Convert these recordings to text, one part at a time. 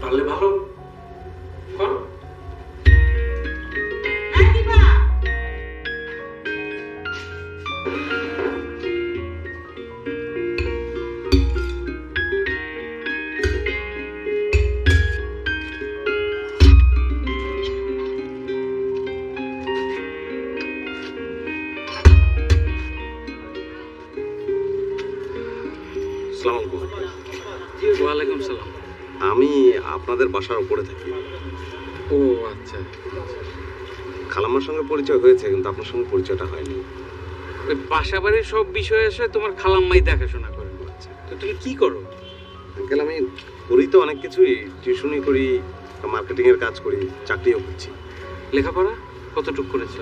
পারলে ভালো বাসার উপরে থাকি। ও আচ্ছা। খালাম্মার সঙ্গে পরিচয় হয়েছে কিন্তু আপনার সঙ্গে পরিচয়টা হয়নি। বাসা বাড়ির সব বিষয় এসে তোমার খালাম্মাই দেখাশোনা করে। আচ্ছা। তো তুমি কি করো? আঙ্কেল আমি করি তো অনেক কিছুই। টিউশনই করি মার্কেটিংয়ের কাজ করি চাকরিও করছি। লেখাপড়া? কতটুকু করেছ?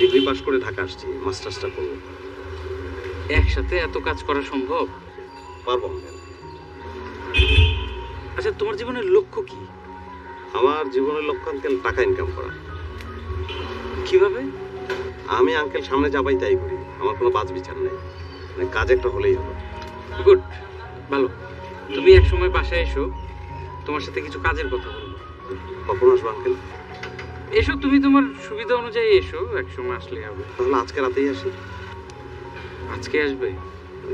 ডিগ্রি পাস করে ঢাকা আসছি মাস্টার্সটা করব। একসাথে এত কাজ করা সম্ভব? পারব আচ্ছা তোমার জীবনের লক্ষ্য কি? আমার জীবনের লক্ষ্য আঙ্কেল টাকা ইনকাম করা? কীভাবে? আমি আঙ্কেল সামনে যাবাই তাই করি। আমার কোনো বাজ বিচার নেই। মানে কাজ একটা হলেই হলো গুড ভালো। তুমি এক সময় বাসায় এসো। তোমার সাথে কিছু কাজের কথা বলব। কখন আসব আঙ্কেল এসো তুমি তোমার সুবিধা অনুযায়ী এসো। এক সময় আসলে হবে। তাহলে আজকে রাতেই আসি। আজকে আসবে?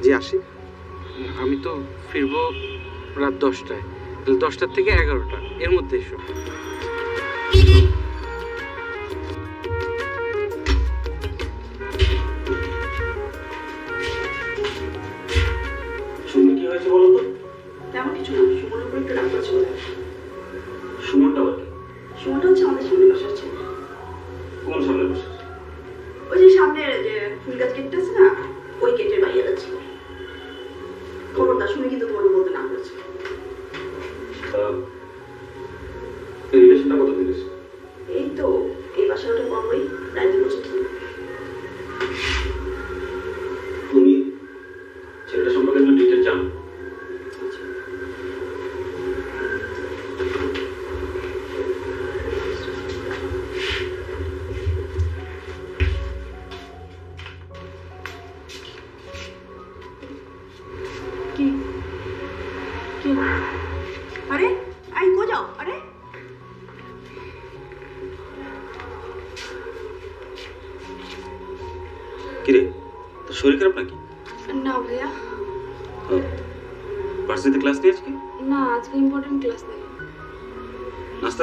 জি আসি। আমি তো ফিরবো রাত দশটায়। দশটার থেকে এগারোটা। এর মধ্যে এসো।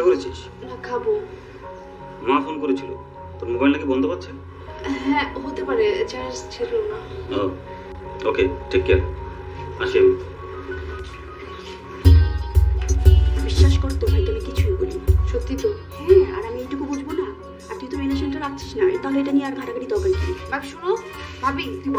করেছিস না খাব। মা ফোন করেছিল। তোর মোবাইল নাকি বন্ধ পাচ্ছে? হ্যাঁ হতে পারে চার্জ ছিল না। ওকে টেক কেয়ার আসি আমি। বিশ্বাস কর তোর ভাইকে আমি কিছুই বলি সত্যি তো? হ্যাঁ আর আমি এইটুকু বুঝব না। আর তুই তো রিলেশনটা রাখছিস না তাহলে এটা নিয়ে আর ঘাটাঘাটি দরকার কি? ভাবি শুনো। ভাবি তুই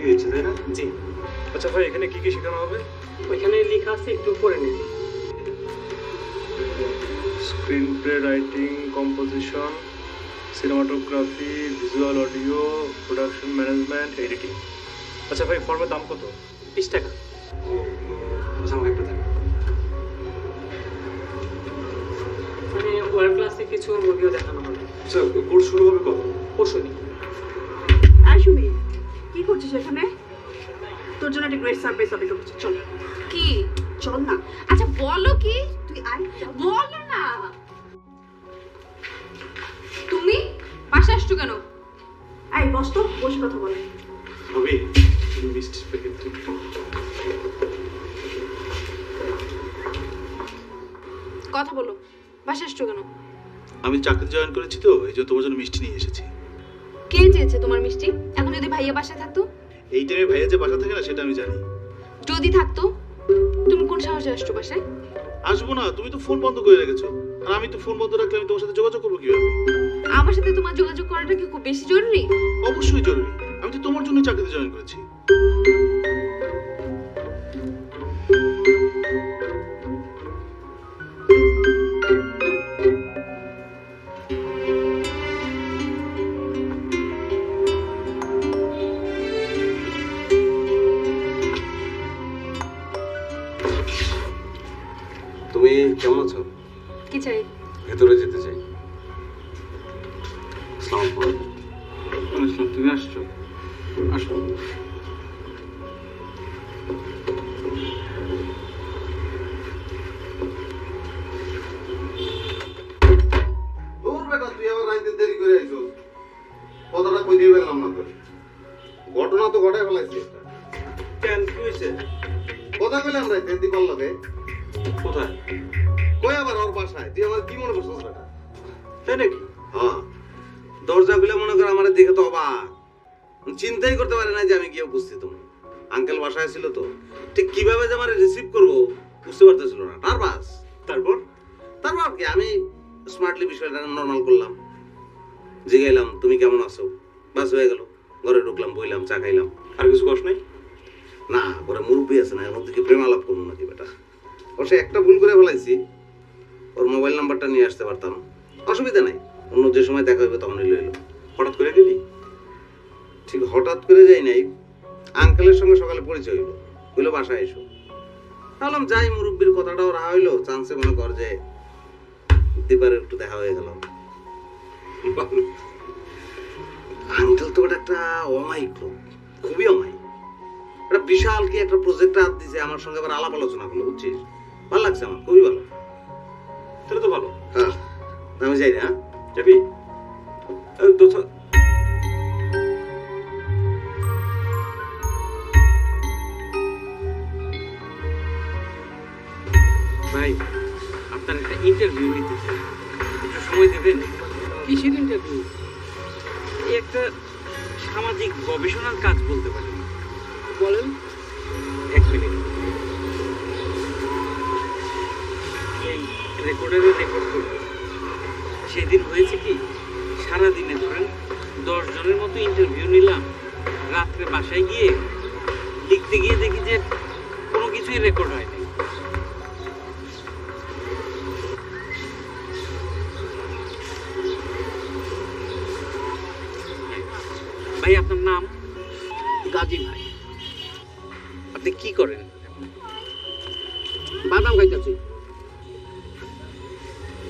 দিয়ে দিচ্ছে তাই না? জি। আচ্ছা ভাই এখানে কি কি শেখানো হবে? ওইখানে লেখা আছে একটু পড়ে নিন screenplay writing composition cinematography visual audio production management editing আচ্ছা ভাই ফর্মের দাম কত? বিশ টাকা। আচ্ছা আমাকে একটা দেন। মানে ওয়ার্ল্ড ক্লাসে কিছু মুভিও দেখানো হবে। আচ্ছা কোর্স শুরু হবে কত পরশু দিন আর সুমি কি করছিস এখানে? তোর জন্য একটা গ্রেট সারপ্রাইজ অপেক্ষা করছি চল। কি? চল না। আচ্ছা বলো কি? তুই আয়। বলো না। তুমি? বাসা আসছো কেন? আয় বস তো বসে কথা বলে। হবে প্যাকেট কথা বলো। বাসা আসছো কেন? আমি চাকরি জয়েন করেছি তো এই জন্য তোমার জন্য মিষ্টি নিয়ে এসেছি। কে চেয়েছে তোমার মিষ্টি? ভাইয়া বাসায় থাকতো? এই টাইমে ভাইয়া যে বাসা থাকে না সেটা আমি জানি। যদি থাকতো তুমি কোন সাহসে আসছো বাসায়? আসব না তুমি তো ফোন বন্ধ করে রেখেছো। আর আমি তো ফোন বন্ধ রাখলে আমি তোমার সাথে যোগাযোগ করব কীভাবে? আমার সাথে তোমার যোগাযোগ করাটা কি খুব বেশি জরুরি? অবশ্যই জরুরি। আমি তো তোমার জন্য চাকরিতে জয়েন করেছি। তুমি কেমন আছো? কি চাই? ভেতরে যেতে চাই। তুমি আসছো? আসো। পারতেছিল তারপর তারপর কি আমি স্মার্টলি বিষয়টা নর্মাল করলাম। জিগাইলাম তুমি কেমন আছো? বাস হয়ে গেল। ঘরে ঢুকলাম বইলাম চা খাইলাম। আর কিছু কষ্ট নাই? না ঘরে মুরব্বী আছে না এর মধ্যে কি প্রেম আলাপ করব নাকি বেটা? অবশ্য একটা ভুল করে ফেলাইছি। ওর মোবাইল নাম্বারটা নিয়ে আসতে পারতাম। অসুবিধা নাই। অন্য যে সময় দেখা হবে তখনই লইল হঠাৎ করে গেলি? ঠিক হঠাৎ করে যাই নাই। আঙ্কেলের সঙ্গে সকালে পরিচয় হইল। হইল বাসায় এসো। ভাবলাম যাই মুরব্বীর কথাটাও রাহা হইল চান্সে মনে কর যে দীপার একটু দেখা হয়ে গেল। আঙ্কেল তো ওটা একটা অমায়িক খুবই অমায়িক। একটা বিশাল কি একটা প্রজেক্ট হাত দিছে আমার সঙ্গে আবার আলাপ আলোচনা করল বুঝছিস? ভালো লাগছে আমার খুবই ভালো। তাহলে তো ভালো। হ্যাঁ। আমি যাই না হ্যাঁ? যাবি? ইন্টারভিউ নিতে চাই। একটু সময় দেবেন? কিসের ইন্টারভিউ এই একটা সামাজিক গবেষণার কাজ বলতে পারেন। বলেন। এক মিনিট। এই রেকর্ডারে রেকর্ড করব। সেদিন হয়েছে কি সারা দিনে ধরেন দশ জনের মতো ইন্টারভিউ নিলাম। রাত্রে বাসায় গিয়ে লিখতে গিয়ে দেখি যে কোনো কিছুই রেকর্ড হয়নি ভাই আপনার নাম? গাজী ভাই। আপনি কি করেন? বাদাম খাইতেছি।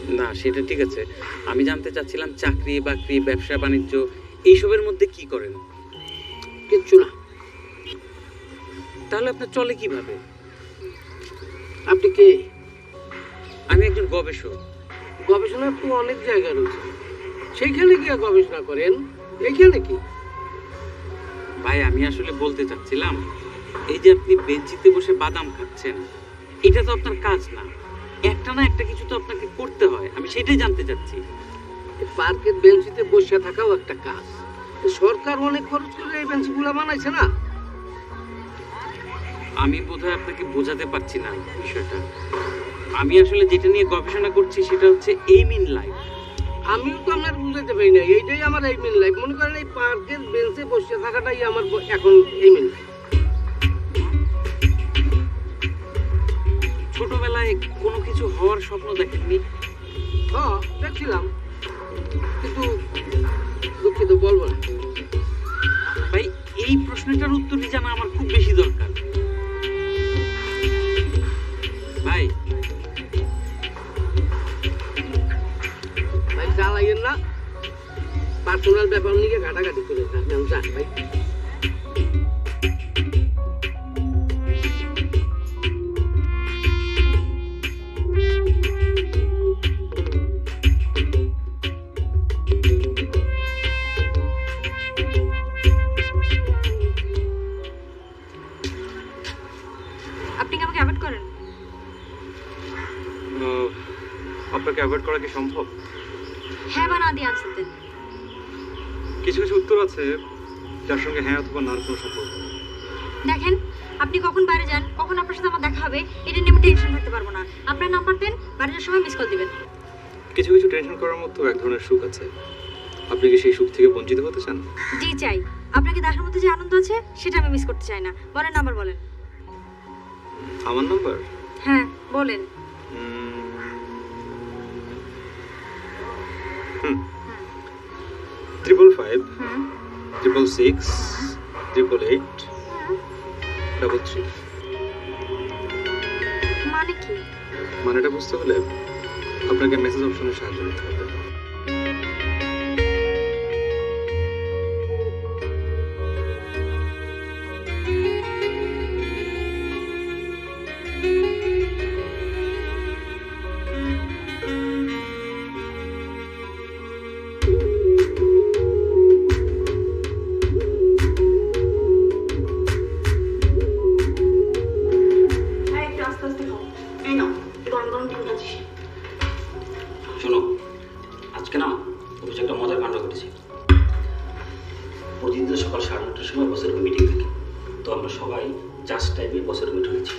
না সেটা ঠিক আছে। আমি জানতে চাচ্ছিলাম চাকরি বাকরি ব্যবসা বাণিজ্য এইসবের মধ্যে কি করেন? কিচ্ছু না। তাহলে আপনার চলে কীভাবে? আপনি কে? আমি একজন গবেষক। গবেষণার তো অনেক জায়গা রয়েছে। সেইখানে গিয়ে গবেষণা করেন? এইখানে কি? ভাই আমি আসলে বলতে চাচ্ছিলাম এই যে আপনি বেঞ্চিতে বসে বাদাম খাচ্ছেন এটা তো আপনার কাজ না। একটা না একটা কিছু তো আপনাকে করতে হয় আমি সেটাই জানতে চাচ্ছি। পার্কের বেঞ্চিতে বসে থাকাও একটা কাজ। সরকার অনেক খরচ করে এই বেঞ্চগুলো বানাইছে না? আমি বোধহয় আপনাকে বোঝাতে পারছি না বিষয়টা। আমি আসলে যেটা নিয়ে গবেষণা করছি সেটা হচ্ছে এইম ইন লাইফ আমিও তো আপনার বুঝাইতে পারি না এইটাই আমার এই মেন লাইফ মনে করেন এই পার্কের বেঞ্চে বসে থাকাটাই আমার এখন এই মেন লাইফ ছোটবেলায় কোনো কিছু হওয়ার স্বপ্ন দেখেননি? হ্যাঁ দেখছিলাম। কিন্তু দুঃখিত বলব না। ভাই এই প্রশ্নটার উত্তরই জানা আমার খুব বেশি দরকার। ভাই চালাইয়েন না। পার্সোনাল ব্যাপার নিয়ে ঘাটাঘাটি করে যান ভাই। আছে যার সঙ্গে হ্যাঁ অথবা নার কোনো সম্পর্ক দেখেন আপনি কখন বাইরে যান কখন আপনার সাথে আমার দেখা হবে এটা নিয়ে আমি টেনশন থাকতে পারব না। আপনার নাম্বার দেন বাইরে যাওয়ার সময় মিস কল দিবেন। কিছু কিছু টেনশন করার মতো এক ধরনের সুখ আছে। আপনি কি সেই সুখ থেকে বঞ্চিত হতে চান? জি চাই। আপনাকে দেখার মধ্যে যে আনন্দ আছে সেটা আমি মিস করতে চাই না। বলেন নাম্বার বলেন। আমার নাম্বার হ্যাঁ বলেন। Triple five triple six triple eight double three মানে কি? মানেটা বুঝতে হলে আপনাকে মেসেজ অপশনে সাহায্য নিতে হবে। শোনো, আজকে না অফিসে একটা মজার কাণ্ড ঘটেছে। প্রতিদিন সকাল সাড়ে নটার সময় বসের মিটিং থাকে। তো আমরা সবাই জাস্ট টাইমে বসের রুমে ঢুকেছি।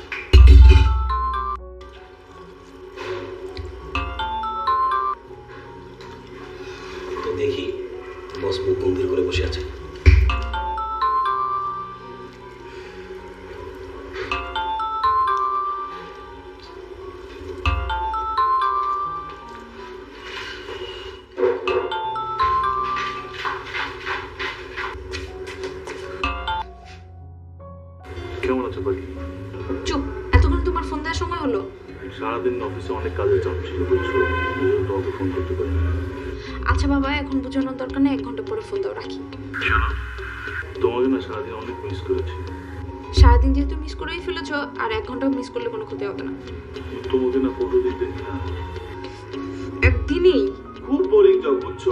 আচ্ছা বাবা এখন বোঝানোর দরকার নেই এক ঘণ্টা পরে ফোন দাও রাখি। তোমাকে না সারাদিন অনেক মিস করেছি। সারাদিন যেহেতু মিস করেই ফেলেছো আর এক ঘণ্টা মিস করলে কোনো ক্ষতি হবে না। তোমাকে না ফটো দিতে একদিনেই? খুব বোরিং জব বুঝছ?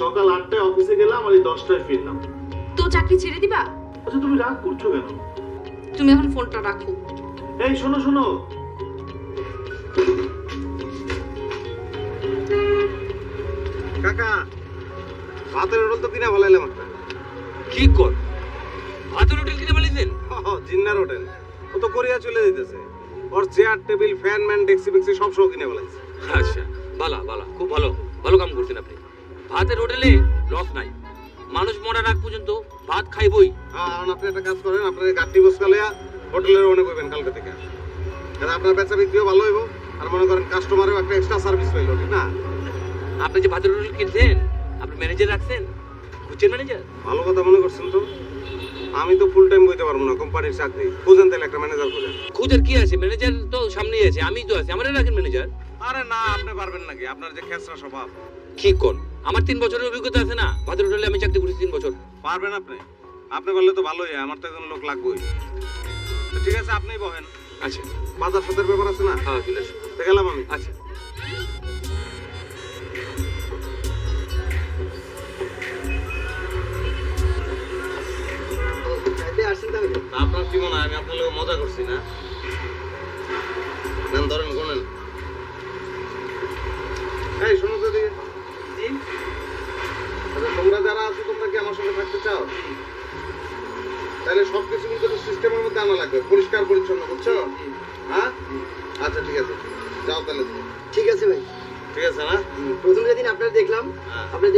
সকাল আটটায় অফিসে গেলাম আর এই দশটায় ফিরলাম। তো চাকরি ছেড়ে দিবা? আচ্ছা তুমি রাগ করছ কেন? তুমি এখন ফোনটা রাখো। এই শোনো শোনো। কাকা ভাতের হোটেল তো কিনা বলাইলাম একটা। কি কর? ভাতের হোটেল কিনে ও, জিন্নার হোটেল। ও তো কোরিয়া চলে যেতেছে ওর চেয়ার টেবিল ফ্যান ম্যান ডেক্সি বেক্সি সব সহ কিনে বলাইছে আচ্ছা বালা বালা খুব ভালো ভালো কাম করছেন আপনি। ভাতের হোটেলে লস নাই। মানুষ মরার আগ পর্যন্ত ভাত খাইবই। হ্যাঁ আপনি একটা কাজ করেন আপনার গাড়ি বসকালে হোটেলের অনেক হইবেন কালকে থেকে। আপনার বেচা বিক্রিও ভালো হইব আর মনে করেন কাস্টমারও একটা এক্সট্রা সার্ভিস পাইল ঠিক না? আপনি যে ভাতের হোটেল কিনছেন আপনি ম্যানেজার রাখছেন খুঁজছেন ম্যানেজার ভালো কথা মনে করছেন তো। আমি তো ফুল টাইম বইতে পারব না কোম্পানির চাকরি। খুঁজেন তাহলে একটা ম্যানেজার খুঁজেন। খুঁজার কি আছে? ম্যানেজার তো সামনেই আছে আমি তো আছি। আমারে রাখেন ম্যানেজার আরে না আপনি পারবেন নাকি আপনার যে খেসরা স্বভাব। কি কোন? আমার তিন বছরের অভিজ্ঞতা আছে না? ভাতের হোটেলে আমি চাকরি করেছি তিন বছর। পারবেন আপনি? আপনি বললে তো ভালোই হয়, আমার তো একজন লোক লাগবেই। ঠিক আছে আপনিই বহেন। আচ্ছা। বাজার সাথের ব্যাপার আছে না? হ্যাঁ গেলাম আমি। আচ্ছা। আপনার কি মনে হয়? আমি আপনার লোক মজা করছি না? নেন ধরেন গোনেন এই শোনো তো দিকে আচ্ছা তোমরা যারা আছো তোমরা কি আমার সঙ্গে থাকতে চাও? তাহলে সবকিছু কিন্তু সিস্টেমের মধ্যে আনা লাগবে। পরিষ্কার পরিচ্ছন্ন বুঝছ? হ্যাঁ? আচ্ছা ঠিক আছে। যাও তাহলে। ঠিক আছে ভাই। ঠিক আছে না? প্রথম যেদিন আপনার দেখলাম হ্যাঁ। আপনার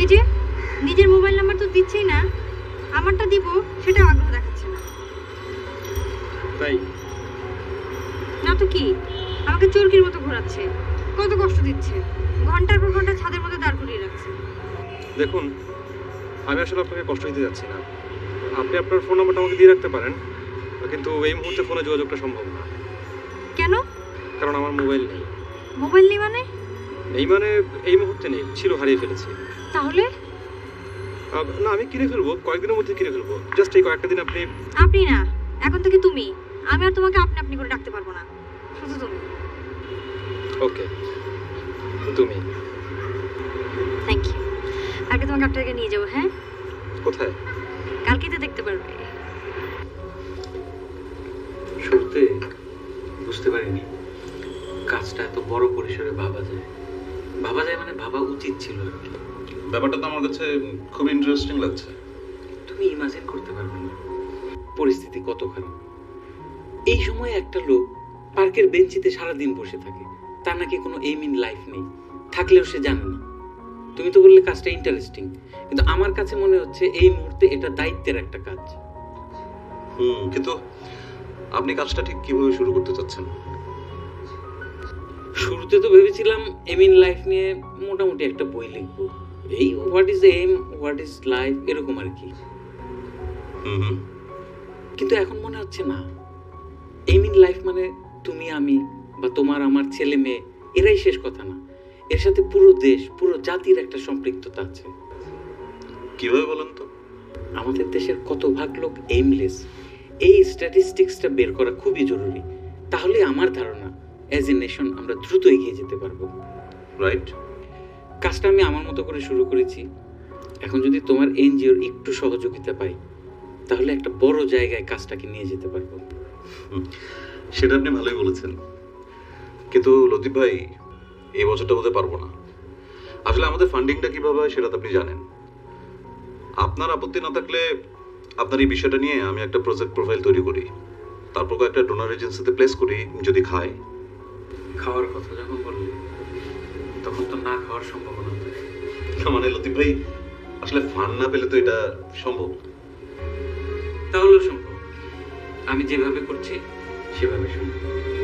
এই যে নিজের মোবাইল নাম্বার তো দিচ্ছেই না আমারটা দিব সেটা আগ্রহ দেখাচ্ছে না। তাই? না তো কি? আমাকে চোরকির মতো ঘোরাচ্ছে কত কষ্ট দিচ্ছে ঘণ্টার পর ঘণ্টা ছাদের মধ্যে দাঁড় করিয়ে রাখছে। দেখুন আমি আসলে আপনাকে কষ্ট দিতে যাচ্ছি না। আপনি আপনার ফোন নাম্বারটা আমাকে দিয়ে রাখতে পারেন কিন্তু এই মুহূর্তে ফোনে যোগাযোগটা সম্ভব না। কেন? কারণ আমার মোবাইল নেই। মোবাইল নেই মানে? নেই মানে এই মুহূর্তে নেই ছিল হারিয়ে ফেলেছি। তাহলে? না আমি কিনে ফেলব কয়েকদিনের মধ্যে কিনে ফেলব। জাস্ট এই কয়েকটা দিন আপনি আপনি না এখন থেকে তুমি। আমি আর তোমাকে আপনি আপনি করে ডাকতে পারব না। শুধু তুমি। ওকে তুমি। থ্যাংক ইউ কালকে তোমাকে আপনাকে নিয়ে যাব হ্যাঁ? কোথায়? কালকে তো দেখতে পারবে। শুরুতে বুঝতে পারিনি কাজটা এত বড় পরিসরে ভাবা যায়। ভাবা যায় মানে ভাবা উচিত ছিল আর কি। ব্যাপারটা তো আমার কাছে খুব ইন্টারেস্টিং লাগছে। তুমি ইমাজিন করতে পারবে না। পরিস্থিতি কত খারাপ এই সময় একটা লোক পার্কের বেঞ্চিতে সারাদিন বসে থাকে। তার নাকি কোনো এইম ইন লাইফ নেই। থাকলেও সে জানে না। তুমি তো বললে কাজটা ইন্টারেস্টিং কিন্তু আমার কাছে মনে হচ্ছে এই মুহূর্তে এটা দায়িত্বের একটা কাজ। হুম কিন্তু আপনি কাজটা ঠিক কীভাবে শুরু করতে চাচ্ছেন? শুরুতে তো ভেবেছিলাম এম ইন লাইফ নিয়ে মোটামুটি একটা বই লিখব। এই what is um what is life এরকম আর কি। কিন্তু এখন মনে হচ্ছে না। এম ইন লাইফ মানে তুমি আমি বা তোমার আমার ছেলে মেয়ে এরাই শেষ কথা না। এর সাথে পুরো দেশ পুরো জাতির একটা সম্পৃক্ততা আছে। কীভাবে বলেন তো? আমাদের দেশের কত ভাগ লোক এইমলেস এই স্ট্যাটিস্টিক্সটা বের করা খুবই জরুরি। তাহলে আমার ধারণা অ্যাজ এ নেশন আমরা দ্রুত এগিয়ে যেতে পারব। রাইট কাজটা আমি আমার মতো করে শুরু করেছি। এখন যদি তোমার এনজিওর একটু সহযোগিতা পাই, তাহলে একটা বড় জায়গায় কাজটাকে নিয়ে যেতে পারব। সেটা আপনি ভালোই বলেছেন। কিন্তু লতিফ ভাই, এই বছরটা হতে পারব না। আসলে আমাদের ফান্ডিংটা কীভাবে হয় সেটা তো আপনি জানেন। আপনার আপত্তি না থাকলে আপনার এই বিষয়টা নিয়ে আমি একটা প্রজেক্ট প্রোফাইল তৈরি করি। তারপর একটা ডোনার এজেন্সিতে প্লেস করি, যদি খায়। খাওয়ার কথা যখন বললে তখন তো না খাওয়ার সম্ভাবনা। মানে লতিফ ভাই আসলে ফান না পেলে তো এটা সম্ভব তাহলে তাহলেও সম্ভব। আমি যেভাবে করছি সেভাবে সম্ভব।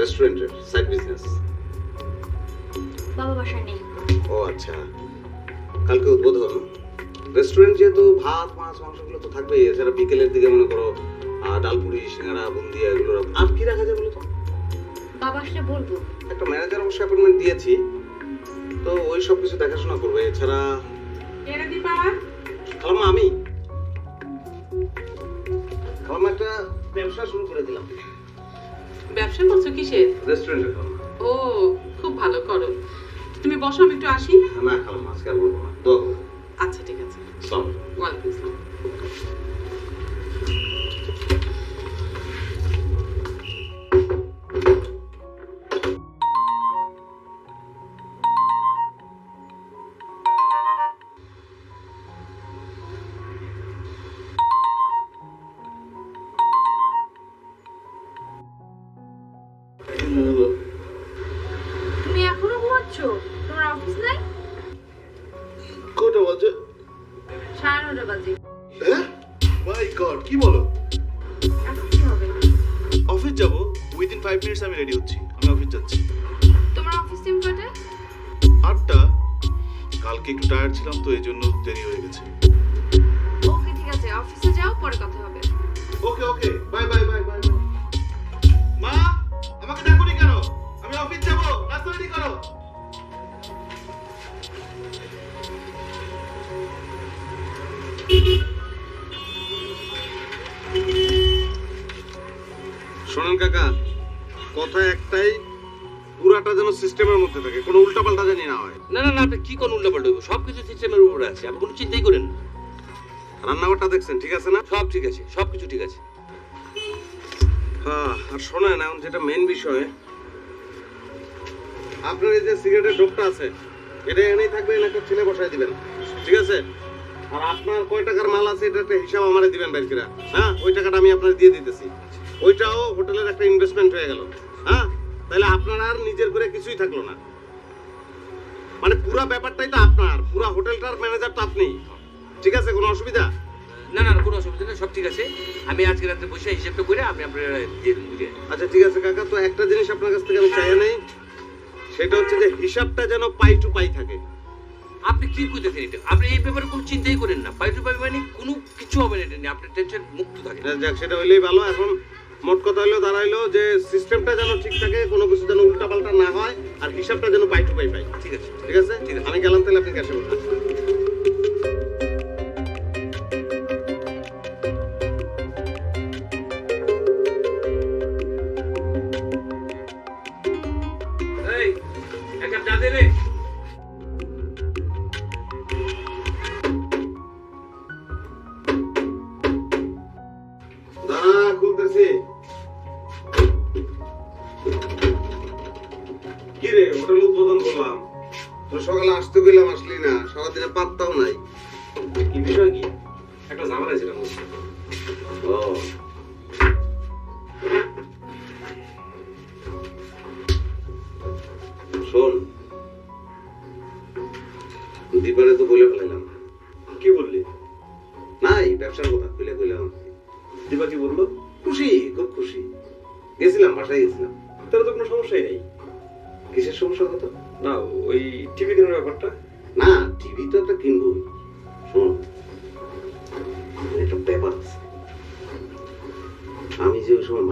রেস্টুরেন্টের সাইড বিজনেস বাবা বাসায় নেই। ও আচ্ছা। কালকে উদ্বোধন। রেস্টুরেন্ট যেহেতু ভাত মাছ মাংসগুলো তো থাকবেই এছাড়া বিকেলের দিকে মনে করো ডালপুরি সিঙ্গাড়া বুন্দিয়া এগুলো আর কি রাখা যায় বলো তো? বাবা আসলে বলব। একটা ম্যানেজার অবশ্যই অ্যাপয়েন্টমেন্ট দিয়েছি। তো ওই সব কিছু দেখাশোনা করবে এছাড়া খালাম্মা আমি? খালাম্মা একটা ব্যবসা শুরু করে দিলাম। ব্যবসা করছ কিসের? রেস্টুরেন্টে ও খুব ভালো করো। তুমি বসো আমি একটু আসি। না খালাম আজকে আর বলব না। আচ্ছা ঠিক আছে। ওয়ালাইকুম আসসালাম। শোনেন কাকা কথা একটাই পুরাটা যেন সিস্টেমের মধ্যে থাকে কোনো উল্টাপাল্টা জানি না হয়। না না না আপনি কি কোন উল্টা পাল্টা সব কিছু সিস্টেমের উপরে আছে আপনি কোনো চিন্তাই করেন না। রান্নাঘরটা দেখছেন ঠিক আছে না? সব ঠিক আছে সব কিছু ঠিক আছে। হ্যাঁ আর শোনেন এখন যেটা মেন বিষয় আপনার এই যে সিগারেটের ডোপটা আছে এটা এনেই থাকবে নাকি ছেলে বসাই দিবেন ঠিক আছে? আর আপনার কয় টাকার মাল আছে এটা একটা হিসাব আমারে দিবেন বাইকিরা হ্যাঁ? ওই টাকাটা আমি আপনার দিয়ে দিতেছি। ওইটাও হোটেলের একটা ইনভেস্টমেন্ট হয়ে গেল। হ্যাঁ? তাহলে আপনার আর নিজের করে কিছুই থাকল না। মানে পুরো ব্যাপারটাই তো আপনার। পুরো হোটেলটার ম্যানেজার তো আপনি। ঠিক আছে? কোনো অসুবিধা? না না না, কোনো অসুবিধা নেই সব ঠিক আছে। আমি আজকে রাতে বসে হিসেবটা করে আমি আপনার দিয়ে দেবো বুঝে আচ্ছা ঠিক আছে কাকা। তো একটা জিনিস আপনার কাছ থেকে আমি চাই নেই। সেটা হচ্ছে যে হিসাবটা যেন পাই টু পাই থাকে। আপনি কি করতেছেন এটা? আপনি এই ব্যাপারে কোনো চিন্তাই করেন না। পাই পাইপ পাই মানে কোনো কিছু হবে না এটা নিয়ে। আপনি টেনশন মুক্ত থাকেন যাক, যাক সেটা হইলেই ভালো। এখন মোট কথা হইল দাঁড়াইলো যে সিস্টেমটা যেন ঠিক থাকে কোনো কিছু যেন উল্টাপাল্টা না হয় আর হিসাবটা যেন পাই টু পাই পাই। ঠিক আছে। ঠিক আছে? ঠিক আছে। আমি গেলাম তাহলে আপনি ক্যাশে বলুন হোটেল উদ্বোধন করলাম। তো সকালে আসতে গেলাম আসলি না। সারাদিনে পাত্তাও নাই। কি বিষয় কি? একটা ঝামেলা ছিল ও। শোন দীপারে তো বলে ফেলাম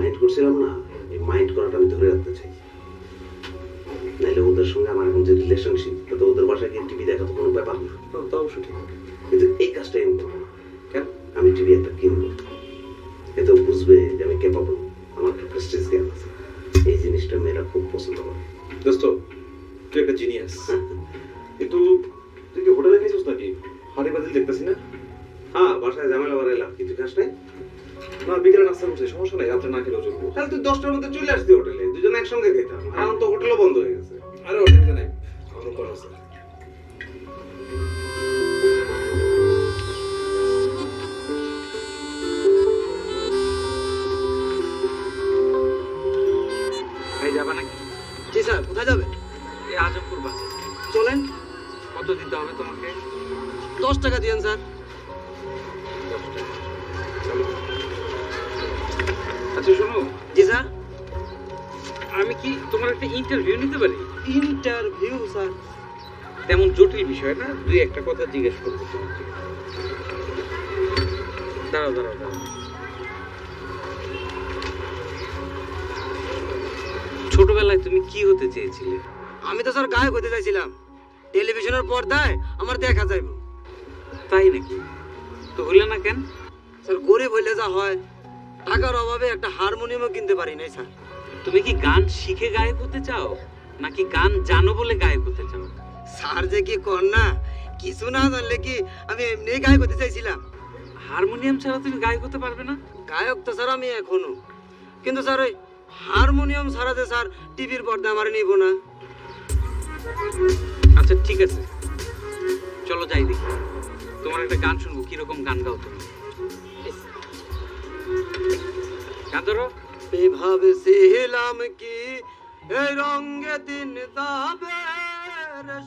মাইন্ড করছিলাম না এই মাইন্ড করাটা আমি ধরে রাখতে চাই। নাইলে ওদের সঙ্গে আমার এখন যে রিলেশনশিপ তাতে ওদের বাসায় গিয়ে টিভি দেখা তো কোনো ব্যাপার না। তা অবশ্য ঠিক। কিন্তু এই কাজটা আমি করব। কেন? আমি টিভি একটা কিনবো। এতে বুঝবে যে আমি ক্যাপাবল আমার একটা প্রেস্টিজ জ্ঞান আছে। এই জিনিসটা মেয়েরা খুব পছন্দ করে। দোস্ত তুই একটা জিনিয়াস কিন্তু তুই কি হোটেলে খাইছিস নাকি? হাড়ি বাতিল দেখতেছি না? হ্যাঁ বাসায় ঝামেলা বাড়াইলাম কিছু খাস নাই? না বিকেলে নাস্তা করছে সমস্যা নাই রাত্রে না খেলেও চলবো। তাহলে তুই দশটার মধ্যে চলে আসতি হোটেলে দুজন একসঙ্গে খেতাম। আর এখন তো হোটেলও বন্ধ হয়ে গেছে। আরে অসুবিধা নাই আমার করা আছে। ভাই নাকি? জি স্যার কোথায় যাবে? এই আজবপুর বাসে। চলেন। কত দিতে হবে তোমাকে? দশ টাকা দিয়েন স্যার। আচ্ছা শোনো। জি স্যার। আমি কি তোমার একটা ইন্টারভিউ নিতে পারি? Interview sir. তেমন জটিল বিষয় না দুই একটা কথা জিজ্ঞেস করব তোমাকে। দাঁড়াও দাঁড়াও দাঁড়াও। ছোটবেলায় তুমি কি হতে চেয়েছিলে? আমি তো স্যার গায়ক হতে চাইছিলাম। টেলিভিশনের পর্দায় আমার দেখা যাইব। তাই নাকি? তো হইলে না কেন? স্যার গরিব হইলে যা হয়। টাকার অভাবে একটা হারমোনিয়ামও কিনতে পারি নাই স্যার। তুমি কি গান শিখে গায়ক হতে চাও নাকি গান জানো বলে গায়ক হতে চাও? স্যার যে কি কর না কিছু না জানলে কি আমি এমনি গায়ক হতে চাইছিলাম? হারমোনিয়াম ছাড়া তুমি গায়ক হতে পারবে না? গায়ক তো স্যার আমি এখনও। কিন্তু স্যার ওই হারমোনিয়াম ছাড়াতে স্যার টিভির পর্দা আমার নিব না। আচ্ছা ঠিক আছে। চলো যাই দেখি। তোমার একটা গান শুনব কীরকম গান গাও তুমি? এভাবে ছিলাম কি? এই রঙ্গে দিন যাবে রে